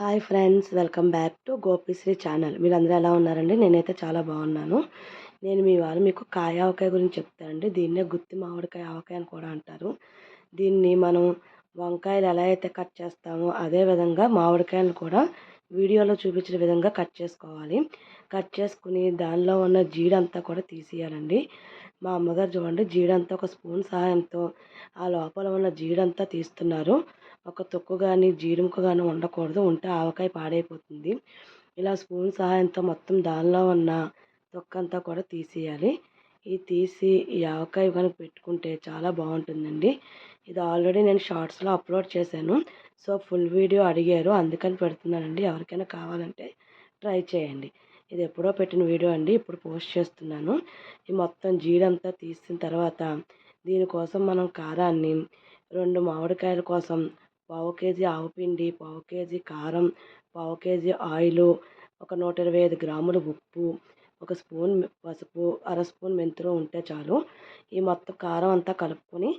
Hi friends welcome back to Gopisri channel మీరు అందరూ ఎలా ఉన్నారండి? నేనైతే చాలా బాగున్నాను. నేను మీ వాళ్ళు మీకు కాయ ఆవకాయ గురించి చెప్తానండి దీన్నే గుత్తి మామిడికాయ ఆవకాయ అని కూడా అంటారు. దీన్ని మనం వంకాయలు ఎలా అయితే కట్ చేస్తామో అదే విధంగా మామిడికాయలు కూడా వీడియోలో చూపించిన విధంగా కట్ చేసుకోవాలి. కట్ చేసుకుని దానిలో ఉన్న జీడంతా కూడా తీసేయాలండి. మా అమ్మగారు చూడండి జీడంతా ఒక స్పూన్ సహాయంతో ఆ లోపల ఉన్న జీడంతా తీస్తున్నారు. ఒక తొక్కు కానీ జీడిముక్క కానీ ఉండకూడదు ఉంటే ఆవకాయ పాడైపోతుంది. ఇలా స్పూన్ సహాయంతో మొత్తం దానిలో ఉన్న తొక్కంతా కూడా తీసేయాలి. ఇది తీసి ఈ ఆవకాయ కనుక పెట్టుకుంటే చాలా బాగుంటుందండి. ఇది ఆల్రెడీ నేను షార్ట్స్లో అప్లోడ్ చేశాను. సో ఫుల్ వీడియో అడిగారు. అందుకని పెడుతున్నానండి. ఎవరికైనా కావాలంటే ట్రై చేయండి. ఇది ఎప్పుడో పెట్టిన వీడియో అండి. ఇప్పుడు పోస్ట్ చేస్తున్నాను. ఈ మొత్తం జీడంతా తీసిన తర్వాత దీనికోసం మనం కారాన్ని రెండు మామిడికాయల కోసం పావు కేజీ ఆవపిండి పావు కేజీ కారం పావు కేజీ ఆయిలు ఒక నూట ఇరవై ఐదు గ్రాముల ఉప్పు ఒక స్పూన్ పసుపు అర స్పూన్ మెంతులు ఉంటే చాలు. ఈ మొత్తం కారం అంతా కలుపుకొని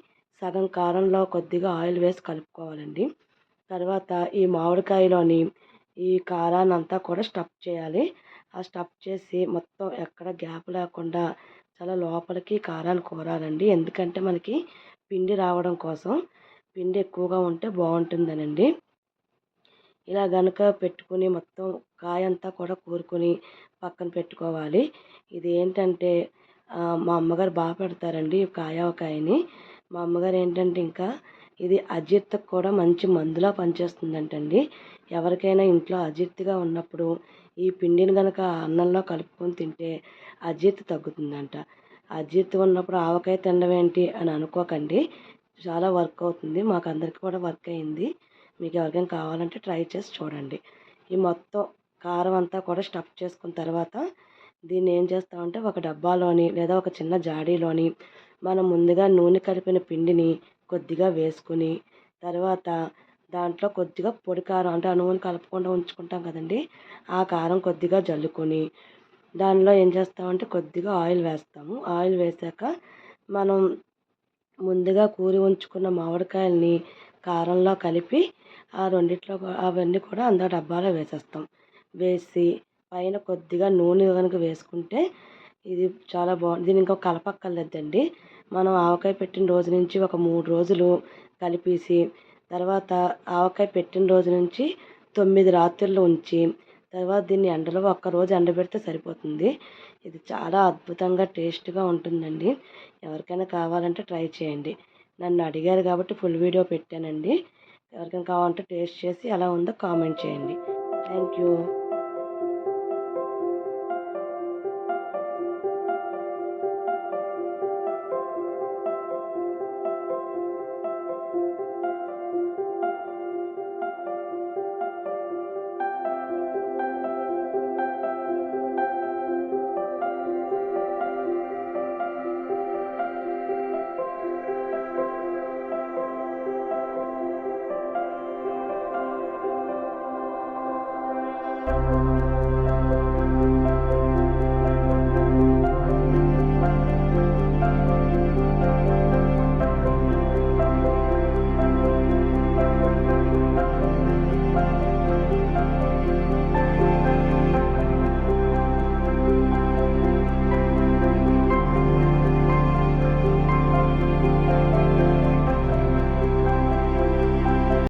సగం కారంలో కొద్దిగా ఆయిల్ వేసి కలుపుకోవాలండి. తర్వాత ఈ మామిడికాయలోని ఈ కారాన్ని అంతా కూడా స్టఫ్ చేయాలి. ఆ స్టఫ్ చేసి మొత్తం ఎక్కడ గ్యాప్ లేకుండా చాలా లోపలికి కారాన్ని కోరాలండి. ఎందుకంటే మనకి పిండి రావడం కోసం పిండి ఎక్కువగా ఉంటే బాగుంటుందనండి. ఇలా గనుక పెట్టుకుని మొత్తం కాయ అంతా కూడా కూరుకొని పక్కన పెట్టుకోవాలి. ఇది ఏంటంటే మా అమ్మగారు బాగా పెడతారండి కాయ కాయని మా అమ్మగారు ఏంటంటే ఇంకా ఇది అజీర్తికి కూడా మంచి మందులా పనిచేస్తుందంటండి. ఎవరికైనా ఇంట్లో అజీర్తిగా ఉన్నప్పుడు ఈ పిండిని కనుక అన్నంలో కలుపుకొని తింటే అజీర్తి తగ్గుతుందంట. అజీర్తి ఉన్నప్పుడు ఆవకాయ తినడం ఏంటి అని అనుకోకండి. చాలా వర్క్ అవుతుంది. మాకు అందరికీ కూడా వర్క్ అయింది. మీకు ఎవరికైనా కావాలంటే ట్రై చేసి చూడండి. ఈ మొత్తం కారం అంతా కూడా స్టఫ్ చేసుకున్న తర్వాత దీన్ని ఏం చేస్తామంటే ఒక డబ్బాలోని లేదా ఒక చిన్న జాడీలోని మనం ముందుగా నూనె కలిపిన పిండిని కొద్దిగా వేసుకుని తర్వాత దాంట్లో కొద్దిగా పొడి కారం అంటే ఆ నూనె కలపకుండా ఉంచుకుంటాం కదండి. ఆ కారం కొద్దిగా జల్లుకొని దానిలో ఏం చేస్తామంటే కొద్దిగా ఆయిల్ వేస్తాము. ఆయిల్ వేసాక మనం ముందుగా కూరి ఉంచుకున్న మామిడికాయల్ని కారంలో కలిపి ఆ రెండిట్లో అవన్నీ కూడా అందులో డబ్బాలో వేసేస్తాం. వేసి పైన కొద్దిగా నూనె కనుక వేసుకుంటే ఇది చాలా బాగుంది దీని ఇంకా కలపక్కర్లేదండి. మనం ఆవకాయ పెట్టిన రోజు నుంచి ఒక మూడు రోజులు కలిపేసి తర్వాత ఆవకాయ పెట్టిన రోజు నుంచి తొమ్మిది రాత్రులు ఉంచి తర్వాత దీన్ని ఎండలో ఒక్కరోజు ఎండబెడితే సరిపోతుంది. ఇది చాలా అద్భుతంగా టేస్ట్గా ఉంటుందండి. ఎవరికైనా కావాలంటే ట్రై చేయండి. నన్ను అడిగారు కాబట్టి ఫుల్ వీడియో పెట్టానండి. ఎవరికైనా కావాలంటే టేస్ట్ చేసి ఎలా ఉందో కామెంట్ చేయండి. Thank you